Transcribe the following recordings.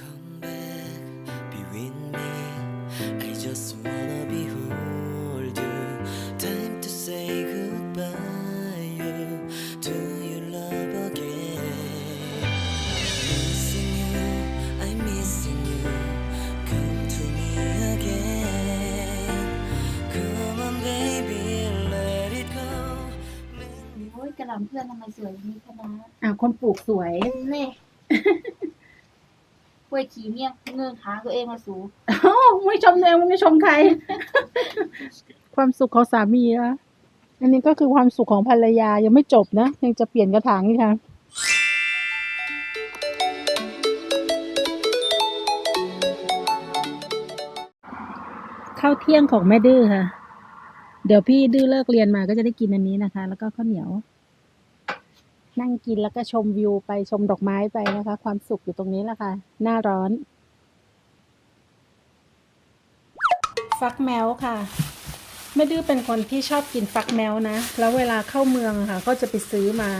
Come back, be with me. I just wanna behold you. Time to say goodbye you, to your love again. Missing you, I'm missing you. Come to me again. Come on, baby, let it go. โอ้ยกระหล่ำเพื่อนทำไมสวยอย่างนี้คะนะอ่าคนปลูกสวยเน่ก ล้วยขี่เมี่ยงเงื่อนขาตัวเองมาสูอ้าวไม่ชมตัวเองไม่ชมใคร ความสุขของสามีนะอันนี้ก็คือความสุขของภรรยายังไม่จบนะ ยังจะเปลี่ยนกระถางอีกค่ะข้าวเที่ยงของแม่ดื้อค่ะ เดี๋ยวพี่ดื้อเลิกเรียนมาก็จะได้กินอันนี้นะคะ แล้วก็ข้าวเหนียว นั่งกินแล้วก็ชมวิวไปชมดอกไม้ไปนะคะ ความสุขอยู่ตรงนี้แหละค่ะ หน้าร้อน ฟักแมวค่ะแม่ดื้อเป็นคนที่ชอบกินฟักแมวนะ แล้วเวลาเข้าเมืองค่ะ ก็จะไปซื้อมา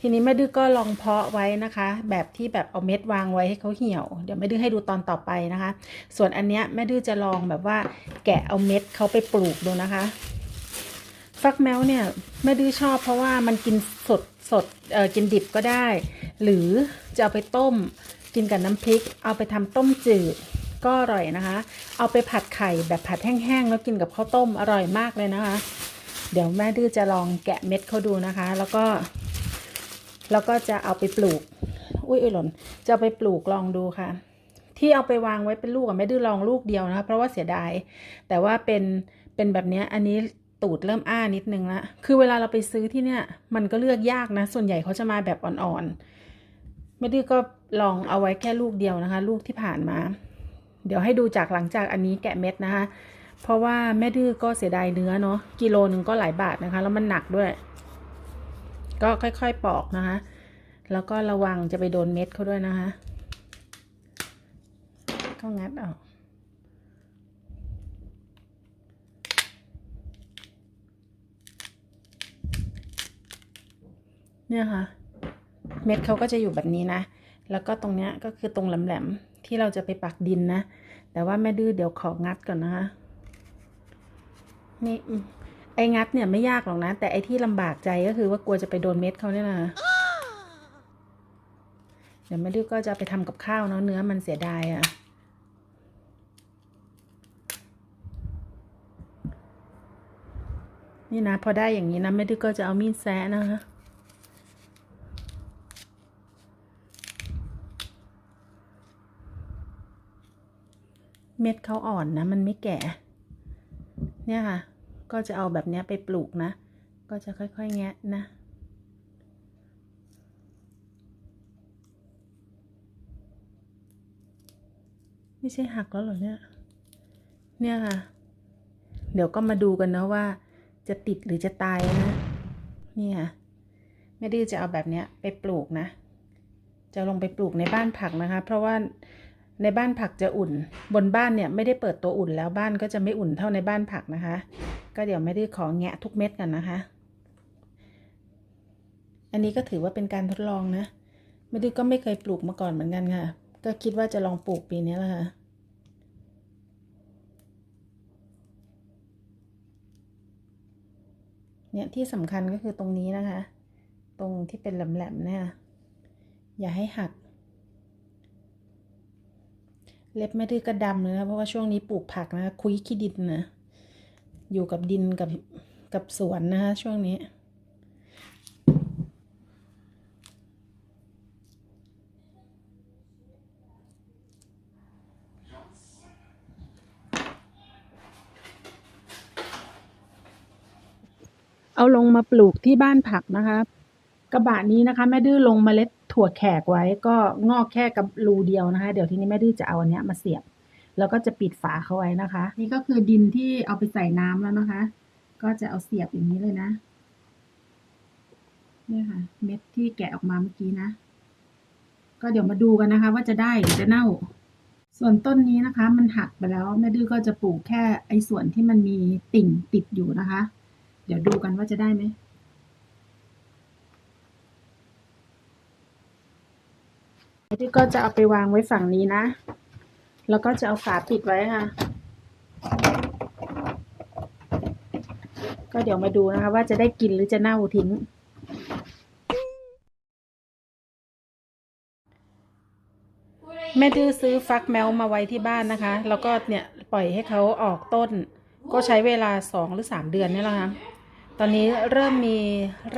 ทีนี้แม่ดื้อก็ลองเพาะไว้นะคะ แบบที่แบบเอาเม็ดวางไว้ให้เขาเหี่ยว เดี๋ยวแม่ดื้อให้ดูตอนต่อไปนะคะ ส่วนอันเนี้ยแม่ดื้อจะลองแบบว่า แกะเอาเม็ดเขาไปปลูกดูนะคะ ฟักแมวเนี่ยแม่ดื้อชอบเพราะว่ามันกินสด สดกินดิบก็ได้ หรือจะเอาไปต้มกินกับน้ำพริก เอาไปทำต้มจืดก็อร่อยนะคะ เอาไปผัดไข่แบบผัดแห้งๆแล้วกินกับข้าวต้มอร่อยมากเลยนะคะ เดี๋ยวแม่ดื้อจะลองแกะเม็ดเขาดูนะคะ แล้วก็ แล้วก็จะเอาไปปลูก อุ้ยอุ้ยหล่นจะเอาไปปลูกลองดูค่ะ ที่เอาไปวางไว้เป็นลูกอะแม่ดื้อลองลูกเดียวนะคะ เพราะว่าเสียดายแต่ว่าเป็นเป็นแบบนี้อันนี้ ตูดเริ่มอ้านิดนึงละคือเวลาเราไปซื้อที่เนี่ย มันก็เลือกยากนะ ส่วนใหญ่เขาจะมาแบบอ่อนๆแม่ดื้อก็ลองเอาไว้แค่ลูกเดียวนะคะ ลูกที่ผ่านมา เดี๋ยวให้ดูจากหลังจากอันนี้แกะเม็ดนะคะ เพราะว่าแม่ดื้อก็เสียดายเนื้อเนาะกิโลหนึ่งก็หลายบาทนะคะ แล้วมันหนักด้วย ก็ค่อยๆปอกนะคะ แล้วก็ระวังจะไปโดนเม็ดเขาด้วยนะคะ ก็งัดออก เนี่ยค่ะ เม็ดเขาก็จะอยู่แบบนี้นะ แล้วก็ตรงเนี้ยก็คือตรงแหลมๆที่เราจะไปปักดินนะ แต่ว่าแม่ดื้อเดี๋ยวของัดก่อนนะคะนี่ไอ้งัดเนี่ยไม่ยากหรอกนะ แต่ไอ้ที่ลำบากใจก็คือว่ากลัวจะไปโดนเม็ดเขาเนี่ยนะเดี๋ยวแม่ดื้อก็จะไปทำกับข้าวเนาะเนื้อมันเสียดายอะ่ะนี่นะพอได้อย่างนี้นะแม่ดื้อก็จะเอามีดแซะนะคะ เม็ดเขาอ่อนนะ มันไม่แก่ เนี่ยค่ะ ก็จะเอาแบบนี้ไปปลูกนะ ก็จะค่อยๆแงะนะ ไม่ใช่หักแล้วหรอเนี่ย เนี่ยค่ะ เดี๋ยวก็มาดูกันนะว่า จะติดหรือจะตายนะ นี่ค่ะแม่ดื้อจะเอาแบบนี้ไปปลูกนะ จะลงไปปลูกในบ้านผักนะคะ เพราะว่า ในบ้านผักจะอุ่น บนบ้านเนี่ยไม่ได้เปิดตัวอุ่นแล้วบ้านก็จะไม่อุ่นเท่าในบ้านผักนะคะ ก็เดี๋ยวไม่ได้ขอแงะทุกเม็ดกันนะคะ อันนี้ก็ถือว่าเป็นการทดลองนะไม่ได้ก็ไม่เคยปลูกมาก่อนเหมือนกันค่ะ ก็คิดว่าจะลองปลูกปีนี้แหละค่ะเนี่ยที่สำคัญก็คือตรงนี้นะคะ ตรงที่เป็นแหลมๆเนี่ยอย่าให้หัก เล็บไม่ดื้อก็ดำเลยนะเพราะว่าช่วงนี้ปลูกผักนะคุยขี้ดินนะอยู่กับดินกับกับสวนนะคะช่วงนี้ เอาลงมาปลูกที่บ้านผักนะคะ กระบะนี้นะคะแม่ดื้อลงเมล็ด ถั่วแขกไว้ก็งอกแค่กับรูเดียวนะคะ เดี๋ยวทีนี้แม่ดื้อจะเอาอันเนี้ยมาเสียบ แล้วก็จะปิดฝาเขาไว้นะคะ นี่ก็คือดินที่เอาไปใส่น้ำแล้วนะคะ ก็จะเอาเสียบอย่างนี้เลยนะเนี่ยค่ะ เม็ดที่แกะออกมาเมื่อกี้นะ ก็เดี๋ยวมาดูกันนะคะ ว่าจะได้หรือจะเน่า ส่วนต้นนี้นะคะ มันหักไปแล้วแม่ดื้อก็จะปลูกแค่ไอ้ส่วนที่มันมีติ่งติดอยู่นะคะ เดี๋ยวดูกันว่าจะได้ไหม ที่ก็จะเอาไปวางไว้ฝั่งนี้นะ แล้วก็จะเอาฝาปิดไว้ค่ะ ก็เดี๋ยวมาดูนะคะ ว่าจะได้กินหรือจะเน่าทิ้ง แม่ดื้อซื้อฟักแมวมาไว้ที่บ้านนะคะ แล้วก็เนี่ยปล่อยให้เขาออกต้น ก็ใช้เวลาสองหรือสามเดือนนี่แหละค่ะ ตอนนี้เริ่มมี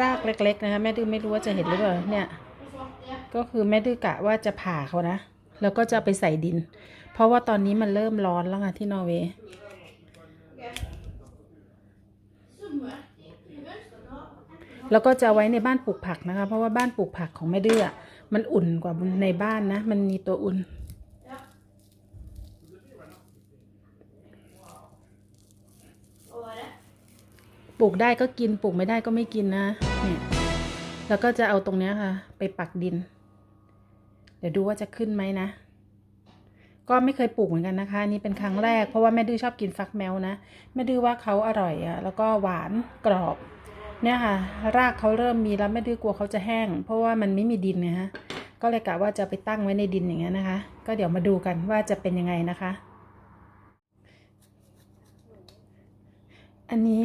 รากเล็ก ๆ นะคะ แม่ดื้อไม่รู้ว่าจะเห็นหรือเปล่าเนี่ย ก็คือแม่ดื้อกะว่าจะผ่าเขานะ แล้วก็จะไปใส่ดิน เพราะว่าตอนนี้มันเริ่มร้อนแล้วค่ะที่นอร์เวย์แล้วก็จะไว้ในบ้านปลูกผักนะคะ เพราะว่าบ้านปลูกผักของแม่ดื้อมันอุ่นกว่าในบ้านนะ มันมีตัวอุ่น ปลูกได้ก็กินปลูกไม่ได้ก็ไม่กินนะเนี่ยแล้วก็จะเอาตรงนี้ค่ะ ไปปักดิน เดี๋ยวดูว่าจะขึ้นไหมนะ ก็ไม่เคยปลูกเหมือนกันนะคะนี่เป็นครั้งแรกเพราะว่าแม่ดื้อชอบกินฟักแมวนะแม่ดื้อว่าเขาอร่อยอะแล้วก็หวานกรอบ เนี่ยค่ะ รากเขาเริ่มมีแล้วแม่ดื้อกลัวเขาจะแห้ง เพราะว่ามันไม่มีดินไงฮะก็เลยกะว่าจะไปตั้งไว้ในดินอย่างเงี้ยนะคะ ก็เดี๋ยวมาดูกันว่าจะเป็นยังไงนะคะ อันนี้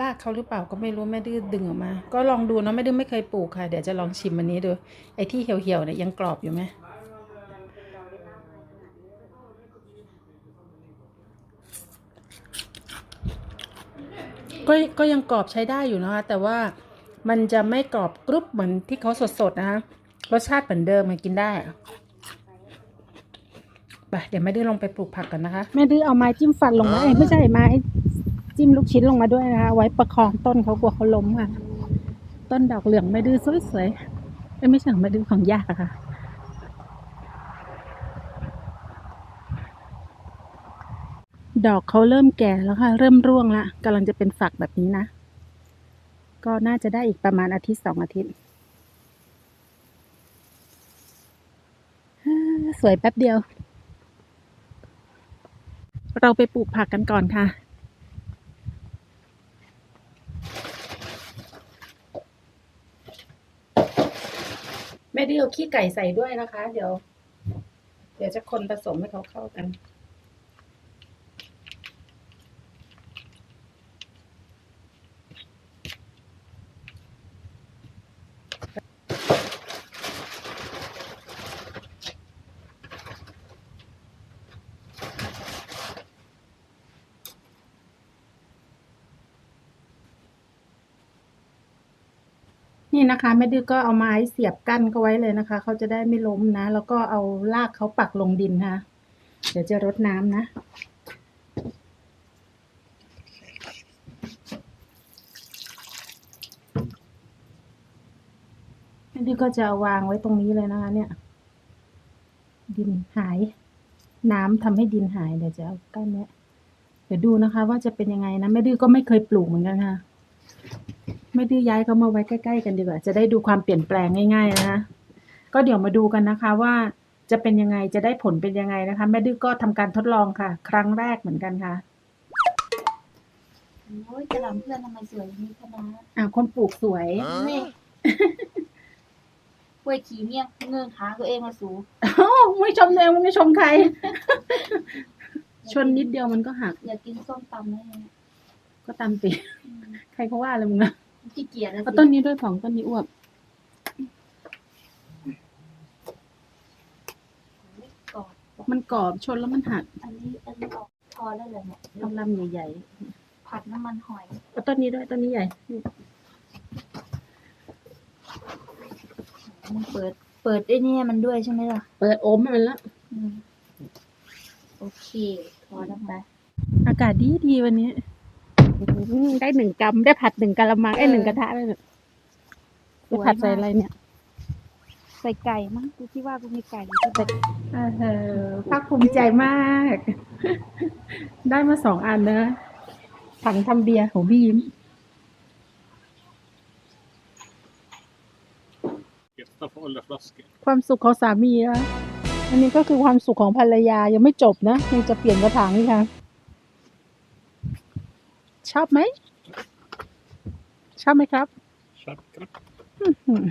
รากเขาหรือเปล่าก็ไม่รู้แม่ดื้อดึงออกมา ก็ลองดูเนาะแม่ดื้อไม่เคยปลูกค่ะ เดี๋ยวจะลองชิมอันนี้ดูไอ้ที่เหี่ยวๆเนี่ยยังกรอบอยู่ไหมก็ก็ยังกรอบใช้ได้อยู่นะคะแต่ว่ามันจะไม่กรอบกรุบเหมือนที่เขาสดๆนะคะรสชาติเหมือนเดิมมันกินได้ไปเดี๋ยวแม่ดื้อลงไปปลูกผักกันนะคะ แม่ดื้อเอาไม้จิ้มฟันลงมาเอ้ไม่ใช่ไม้ จิ้มลูกชิ้นลงมาด้วยนะคะไว้ประคองต้นเขากลัวเขาล้มค่ะ ต้นดอกเหลืองแม่ดื้อสวยๆเอ้ยไม่ใช่ของแม่ดื้อของยากอะค่ะดอกเขาเริ่มแก่แล้วค่ะ เริ่มร่วงละกำลังจะเป็นฝักแบบนี้นะ ก็น่าจะได้อีกประมาณอาทิตย์สองอาทิตย์ สวยแป๊บเดียว เราไปปลูกผักกันก่อนค่ะ ไม่ได้เอาขี้ไก่ใส่ด้วยนะคะ เดี๋ยว เดี๋ยวจะคนผสมให้เขาเข้ากัน นี่นะคะแม่ดื้อก็เอาไม้เสียบกั้นเขาไว้เลยนะคะ เขาจะได้ไม่ล้มนะ แล้วก็เอารากเขาปักลงดินค่ะเดี๋ยวจะรดน้ำนะ แม่ดื้อก็จะาวางไว้ตรงนี้เลยนะคะ เนี่ย ดินหาย น้ำทำให้ดินหายเดี๋ยวจะเอากั้นเนี้ยเดี๋ยวดูนะคะ ว่าจะเป็นยังไงนะแม่ดื้อก็ไม่เคยปลูกเหมือนกันค่ะ ไม่ดื้อย้ายเขามาไว้ใกล้ ๆ กันดีกว่า จะได้ดูความเปลี่ยนแปลงง่าย ๆนะคะก็เดี๋ยวมาดูกันนะคะว่าจะเป็นยังไงจะได้ผลเป็นยังไงนะคะ แม่ดื้อก็ทำการทดลองค่ะ ครั้งแรกเหมือนกันค่ะโอ้ยกระหล่ำเพื่อนทำไมสวยอย่างนี้คะนะอ่าคนปลูกสวยนี่กล้วยขี่เมี่ยงเงื่อนขาตัวเองมาสูอ้าวไม่ชมตัวเองไม่ชมใคร ชนนิดเดียวมันก็หัก อยากกินส้มตำได้ไหมก็ตามติอืมใครเขาว่าอะไรมึงนะ ขี้เกียจแล้วเอาสิต้นนี้ด้วยของต้นนี้อ้วบกรอบมันกรอบชนแล้วมันหักอันนี้อันนี้ออกพอได้เลยเนี่ยลำลำใหญ่ผัดน้ำมันหอยๆเอาต้นนี้ด้วยต้นนี้ใหญ่นี่มันเปิด เปิดไอ้เนี่ยมันด้วยใช่ไหมล่ะ เปิดโอมให้มันละอืมโอเค พอแล้วไปอากาศดีดีวันนี้อืม ได้หนึ่งกำได้ผัดหนึ่งกะละมังไอ้ยหนึ่งกระทะเลยเนี่ยจะผัดใส่อะไรเนี่ย ใส่ไก่มั้งกูคิดว่ากูมีไก่อยู่ที่แบบเออภาคภูมิใจมาก ได้มาสองอันนะถังทำเบียร์ของพี่ยิ้มความสุขของสามีนะอันนี้ก็คือความสุขของภรรยายังไม่จบนะยังจะเปลี่ยนกระถางอีกค่ะ ชอบไหม ชอบไหมครับ Köpkraft. อืม